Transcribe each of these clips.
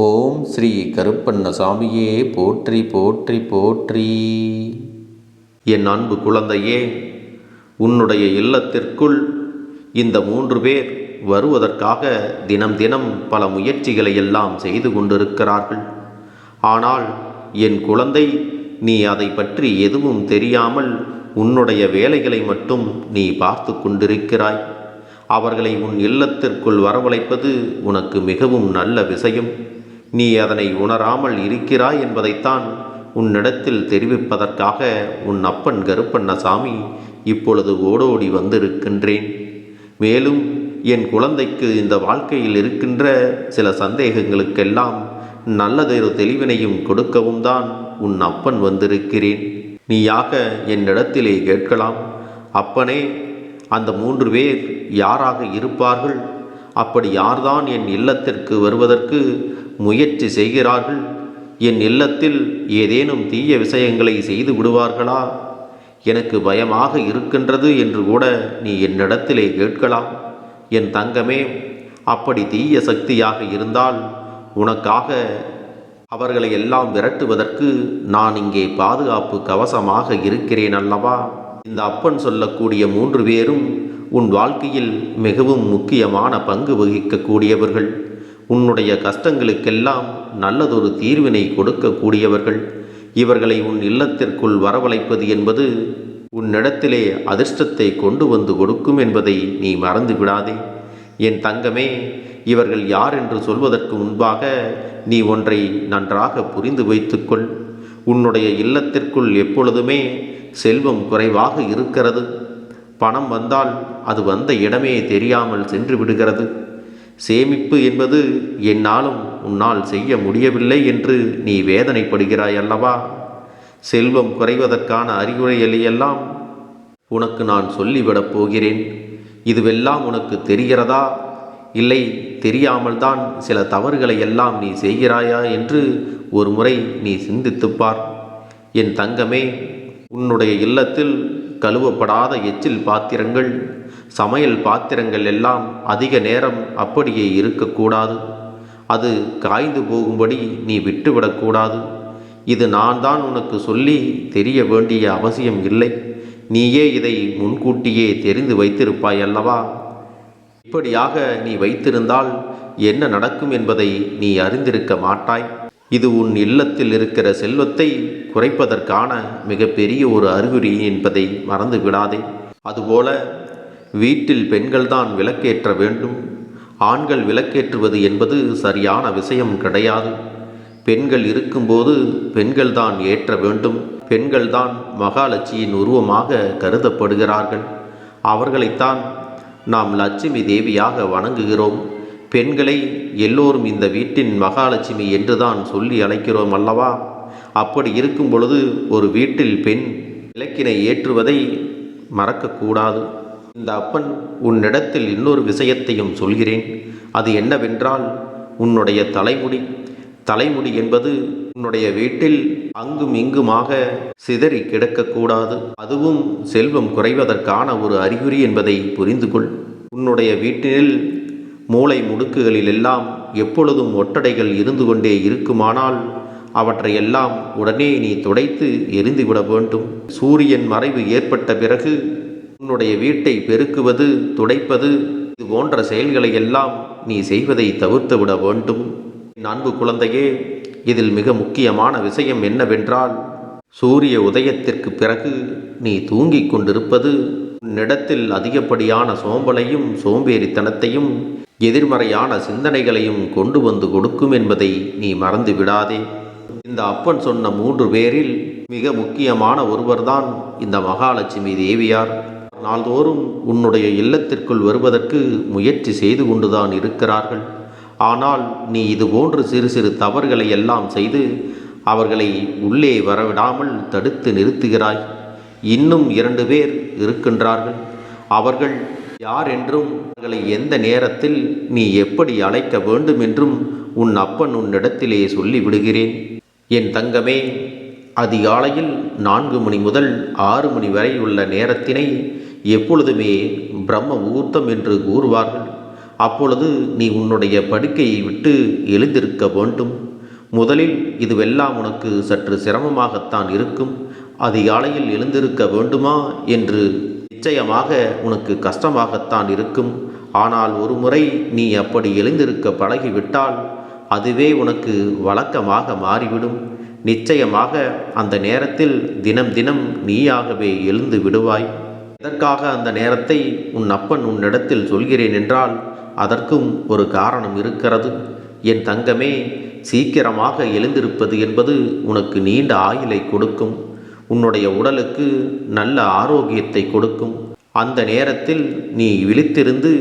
ஓம் ஸ்ரீ கருப்பண்ணசாமியே போற்றி போற்றி போற்றி. என் அன்பு குழந்தையே உன்னுடைய இல்லத்திற்குள் இந்த மூன்று பேர் வருவதற்காக தினம் தினம் பல முயற்சிகளை எல்லாம் செய்து கொண்டிருக்கிறார்கள். ஆனால் என் குழந்தை நீ அதை பற்றி எதுவும் தெரியாமல் உன்னுடைய வேலைகளை மட்டும் நீ பார்த்து கொண்டிருக்கிறாய். அவர்களை உன் இல்லத்திற்குள் வரவழைப்பது உனக்கு மிகவும் நல்ல விஷயம். நீ அதனை உணராமல் இருக்கிறாய் என்பதைத்தான் உன்னிடத்தில் தெரிவிப்பதற்காக உன் அப்பன் கருப்பண்ணசாமி இப்பொழுது ஓடோடி வந்திருக்கின்றேன். மேலும் என் குழந்தைக்கு இந்த வாழ்க்கையில் இருக்கின்ற சில சந்தேகங்களுக்கெல்லாம் நல்லதொரு தெளிவினையும் கொடுக்கவும் தான் உன் அப்பன் வந்திருக்கிறேன். நீயாக என்னிடத்திலே கேட்கலாம். அப்பனே அந்த மூன்று பேர் யாராக இருப்பார்கள்? அப்படி யார்தான் என் இல்லத்திற்கு வருவதற்கு முயற்சி செய்கிறார்கள். என் இல்லத்தில் ஏதேனும் தீய விஷயங்களை செய்து விடுவார்களா? எனக்கு பயமாக இருக்கின்றது என்று கூட நீ என்னிடத்திலே கேட்கலாம். என் தங்கமே அப்படி தீய சக்தியாக இருந்தால் உனக்காக அவர்களை எல்லாம் விரட்டுவதற்கு நான் இங்கே பாதுகாப்பு கவசமாக இருக்கிறேன் அல்லவா? இந்த அப்பன் சொல்லக்கூடிய மூன்று பேரும் உன் வாழ்க்கையில் மிகவும் முக்கியமான பங்கு வகிக்கக்கூடியவர்கள். உன்னுடைய கஷ்டங்களுக்கெல்லாம் நல்லதொரு தீர்வினை கொடுக்கக்கூடியவர்கள். இவர்களை உன் இல்லத்திற்குள் வரவழைப்பது என்பது உன்னிடத்திலே அதிர்ஷ்டத்தை கொண்டு வந்து கொடுக்கும் என்பதை நீ மறந்து விடாதே. என் தங்கமே இவர்கள் யார் என்று சொல்வதற்கு முன்பாக நீ ஒன்றை நன்றாக புரிந்து வைத்துக்கொள். உன்னுடைய இல்லத்திற்குள் எப்பொழுதுமே செல்வம் குறைவாக இருக்கிறது. பணம் வந்தால் அது வந்த இடமே தெரியாமல் சென்று விடுகிறது. சேமிப்பு என்பது என்னாலும் உன்னால் செய்ய முடியவில்லை என்று நீ வேதனைப்படுகிறாய் அல்லவா செல்வம் குறைவதற்கான அறிகுறிகளையெல்லாம் உனக்கு நான் சொல்லிவிடப் போகிறேன். இதுவெல்லாம் உனக்கு தெரிகிறதா? இல்லை தெரியாமல் தான் சில தவறுகளை எல்லாம் நீ செய்கிறாயா என்று ஒரு முறை நீ சிந்தித்துப்பார் என் தங்கமே உன்னுடைய இல்லத்தில் கழுவப்படாத எச்சில் பாத்திரங்கள் சமையல் பாத்திரங்கள் எல்லாம் அதிக நேரம் அப்படியே இருக்கக்கூடாது. அது காய்ந்து போகும்படி நீ விட்டுவிடக்கூடாது. இது நான் தான் உனக்கு சொல்லி தெரிய வேண்டிய அவசியம் இல்லை. நீயே இதை முன்கூட்டியே தெரிந்து வைத்திருப்பாய் அல்லவா? இப்படியாக நீ வைத்திருந்தால் என்ன நடக்கும் என்பதை நீ அறிந்திருக்க மாட்டாய். இது உன் இல்லத்தில் இருக்கிற செல்வத்தை குறைப்பதற்கான மிகப்பெரிய ஒரு அறிகுறி என்பதை மறந்து விடாதே அதுபோல வீட்டில் பெண்கள்தான் விளக்கேற்ற வேண்டும். ஆண்கள் விளக்கேற்றுவது என்பது சரியான விஷயம் கிடையாது. பெண்கள் இருக்கும்போது பெண்கள்தான் ஏற்ற வேண்டும். பெண்கள்தான் மகாலட்சியின் உருவமாக கருதப்படுகிறார்கள். அவர்களைத்தான் நாம் லட்சுமி தேவியாக வணங்குகிறோம். பெண்களை எல்லோரும் இந்த வீட்டின் மகாலட்சுமி என்றுதான் சொல்லி அழைக்கிறோம் அல்லவா? அப்படி இருக்கும் பொழுது ஒரு வீட்டில் பெண் விளக்கினை ஏற்றுவதை மறக்கக்கூடாது. இந்த அப்பன் உன்னிடத்தில் இன்னொரு விஷயத்தையும் சொல்கிறேன். அது என்னவென்றால் உன்னுடைய தலைமுடி தலைமுடி என்பது உன்னுடைய வீட்டில் அங்கும் இங்குமாக சிதறி கிடக்கக்கூடாது. அதுவும் செல்வம் குறைவதற்கான ஒரு அறிகுறி என்பதை புரிந்து கொள் உன்னுடைய வீட்டில் மூளை முடுக்குகளில் எல்லாம் எப்பொழுதும் ஒட்டடைகள் இருந்து கொண்டே இருக்குமானால் அவற்றையெல்லாம் உடனே நீ துடைத்து எரிந்துவிட வேண்டும். சூரியன் மறைவு ஏற்பட்ட பிறகு உன்னுடைய வீட்டை பெருக்குவது துடைப்பது இது போன்ற செயல்களை எல்லாம் நீ செய்வதை தவிர்த்து விட வேண்டும் அன்பு குழந்தையே இதில் மிக முக்கியமான விஷயம் என்னவென்றால் சூரிய உதயத்திற்கு பிறகு நீ தூங்கிக் கொண்டிருப்பது உன்னிடத்தில் அதிகப்படியான சோம்பலையும் சோம்பேறித்தனத்தையும் எதிர்மறையான சிந்தனைகளையும் கொண்டு வந்து கொடுக்கும் என்பதை நீ மறந்து விடாதே. இந்த அப்பன் சொன்ன மூன்று பேரில் மிக முக்கியமான ஒருவர்தான் இந்த மகாலட்சுமி தேவியார். நாள்தோறும் உன்னுடைய இல்லத்திற்குள் வருவதற்கு முயற்சி செய்து கொண்டுதான் இருக்கிறார்கள். ஆனால் நீ இது போன்று சிறு சிறு தவறுகளை எல்லாம் செய்து அவர்களை உள்ளே வரவிடாமல் தடுத்து நிறுத்துகிறாய். இன்னும் இரண்டு பேர் இருக்கின்றார்கள். அவர்கள் யார் என்றும் அவர்களை எந்த நேரத்தில் நீ எப்படி அழைக்க வேண்டும் என்றும் உன் அப்பன் உன்னிடத்திலே சொல்லிவிடுகிறேன். என் தங்கமே அதிகாலையில் நான்கு மணி முதல் ஆறு மணி வரை உள்ள நேரத்தினை எப்பொழுதுமே பிரம்ம முகூர்த்தம் என்று கூறுவார்கள். அப்பொழுது நீ உன்னுடைய படுக்கையை விட்டு எழுந்திருக்க வேண்டும். முதலில் இதுவெல்லாம் உனக்கு சற்று சிரமமாகத்தான் இருக்கும். அதிகாலையில் எழுந்திருக்க வேண்டுமா என்று நிச்சயமாக உனக்கு கஷ்டமாகத்தான் இருக்கும். ஆனால் ஒரு முறை நீ அப்படி எழுந்திருக்க பழகிவிட்டால் அதுவே உனக்கு வழக்கமாக மாறிவிடும். நிச்சயமாக அந்த நேரத்தில் தினம் தினம் நீயாகவே எழுந்து விடுவாய். எதற்காக அந்த நேரத்தை உன் அப்பன் உன்னிடத்தில் சொல்கிறேன் என்றால் அதற்கும் ஒரு காரணம் இருக்கிறது. என் தங்கமே சீக்கிரமாக எழுந்திருப்பது என்பது உனக்கு நீண்ட ஆயுளை கொடுக்கும். உன்னுடைய உடலுக்கு நல்ல ஆரோக்கியத்தை கொடுக்கும். அந்த நேரத்தில் நீ விழித்திருந்து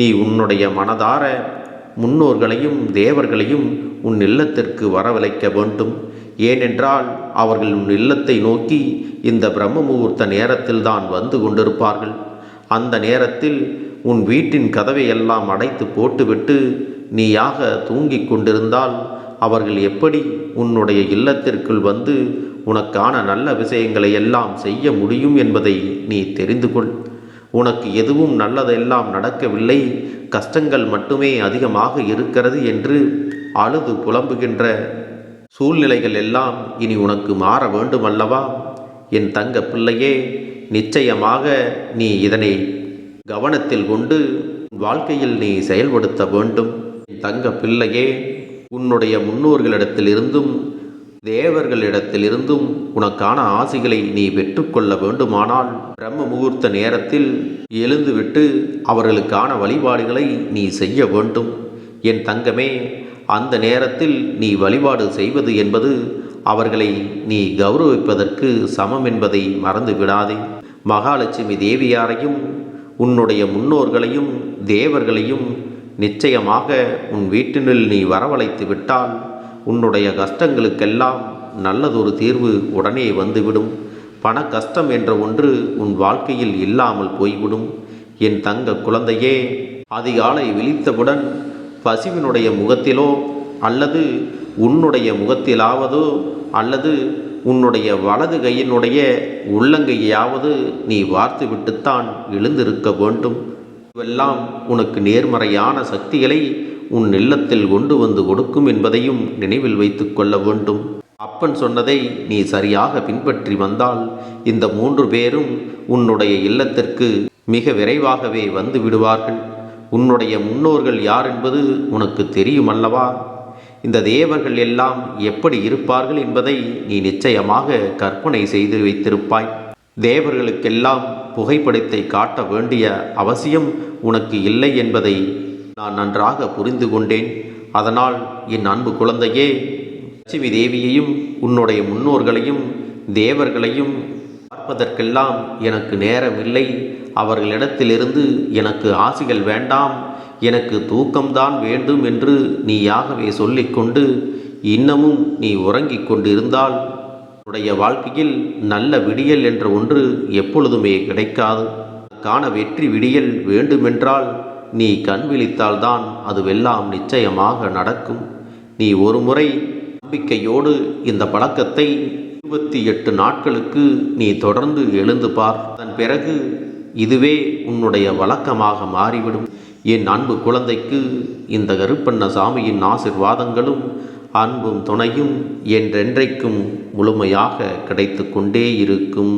நீ உன்னுடைய மனதார முன்னோர்களையும் தேவர்களையும் உன் இல்லத்திற்கு வரவழைக்க வேண்டும். ஏனென்றால் அவர்கள் உன் இல்லத்தை நோக்கி இந்த பிரம்ம முகூர்த்த நேரத்தில்தான் வந்து கொண்டிருப்பார்கள். அந்த நேரத்தில் உன் வீட்டின் கதவை எல்லாம் அடைத்து போட்டுவிட்டு நீயாக தூங்கிக் கொண்டிருந்தால் அவர்கள் எப்படி உன்னுடைய இல்லத்திற்குள் வந்து உனக்கான நல்ல விஷயங்களை எல்லாம் செய்ய முடியும் என்பதை நீ தெரிந்து கொள். உனக்கு எதுவும் நல்லதெல்லாம் நடக்கவில்லை. கஷ்டங்கள் மட்டுமே அதிகமாக இருக்கிறது என்று அழுது புலம்புகின்ற சூழ்நிலைகள் எல்லாம் இனி உனக்கு மாற வேண்டுமல்லவா? என் தங்க பிள்ளையே நிச்சயமாக நீ இதனை கவனத்தில் கொண்டு வாழ்க்கையில் நீ செயல்படுத்த வேண்டும். என் தங்க பிள்ளையே உன்னுடைய முன்னோர்களிடத்திலிருந்தும் தேவர்களிடத்திலிருந்தும் உனக்கான ஆசைகளை நீ பெற்றுக்கொள்ள வேண்டுமானால் பிரம்ம முகூர்த்த நேரத்தில் எழுந்துவிட்டு அவர்களுக்கான வழிபாடுகளை நீ செய்ய வேண்டும். என் தங்கமே அந்த நேரத்தில் நீ வழிபாடு செய்வது என்பது அவர்களை நீ கௌரவிப்பதற்கு சமம் என்பதை மறந்து விடாதே. மகாலட்சுமி தேவியாரையும் உன்னுடைய முன்னோர்களையும் தேவர்களையும் நிச்சயமாக உன் வீட்டினுள் நீ வரவழைத்து விட்டால் உன்னுடைய கஷ்டங்களுக்கெல்லாம் நல்லதொரு தீர்வு உடனே வந்துவிடும். பண கஷ்டம் என்ற ஒன்று உன் வாழ்க்கையில் இல்லாமல் போய்விடும். என் தங்க குழந்தையே அதிகாலை விழித்தவுடன் பசுவினுடைய முகத்திலோ அல்லது உன்னுடைய முகத்திலாவதோ அல்லது உன்னுடைய வலது கையினுடைய உள்ளங்கையாவது நீ வார்த்துவிட்டுத்தான் எழுந்திருக்க வேண்டும். இவெல்லாம் உனக்கு நேர்மறையான சக்திகளை உன் இல்லத்தில் கொண்டு வந்து கொடுக்கும் என்பதையும் நினைவில் வைத்துக்கொள்ள வேண்டும். அப்பன் சொன்னதை நீ சரியாக பின்பற்றி வந்தால் இந்த மூன்று பேரும் உன்னுடைய இல்லத்திற்கு மிக விரைவாகவே வந்து விடுவார்கள். உன்னுடைய முன்னோர்கள் யார் என்பது உனக்கு தெரியும் அல்லவா? இந்த தேவர்கள் எல்லாம் எப்படி இருப்பார்கள் என்பதை நீ நிச்சயமாக கற்பனை செய்து வைத்திருப்பாய். தேவர்களுக்கெல்லாம் புகைப்படத்தை காட்ட வேண்டிய அவசியம் உனக்கு இல்லை என்பதை நான் நன்றாக புரிந்து கொண்டேன். அதனால் என் அன்பு குழந்தையே லட்சுமி தேவியையும் உன்னுடைய முன்னோர்களையும் தேவர்களையும் பார்ப்பதற்கெல்லாம் எனக்கு நேரமில்லை. அவர்களிடத்திலிருந்து எனக்கு ஆசிகள் வேண்டாம். எனக்கு தூக்கம்தான் வேண்டும் என்று நீயாகவே சொல்லிக்கொண்டு இன்னமும் நீ உறங்கிக் கொண்டிருந்தால் உன்னுடைய வாழ்க்கையில் நல்ல விடியல் என்ற ஒன்று எப்பொழுதுமே கிடைக்காது. காண வெற்றி விடியல் வேண்டுமென்றால் நீ கண் விழித்தால்தான் அதுவெல்லாம் நிச்சயமாக நடக்கும். நீ ஒரு முறை நம்பிக்கையோடு இந்த பழக்கத்தை இருபத்தி எட்டு நாட்களுக்கு நீ தொடர்ந்து எழுந்து பார். அதன் பிறகு இதுவே உன்னுடைய வழக்கமாக மாறிவிடும். என் அன்பு குழந்தைக்கு இந்த கருப்பண்ண சாமியின் ஆசிர்வாதங்களும் அன்பும் துணையும் என்றென்றைக்கும் முழுமையாக கிடைத்து கொண்டே இருக்கும்.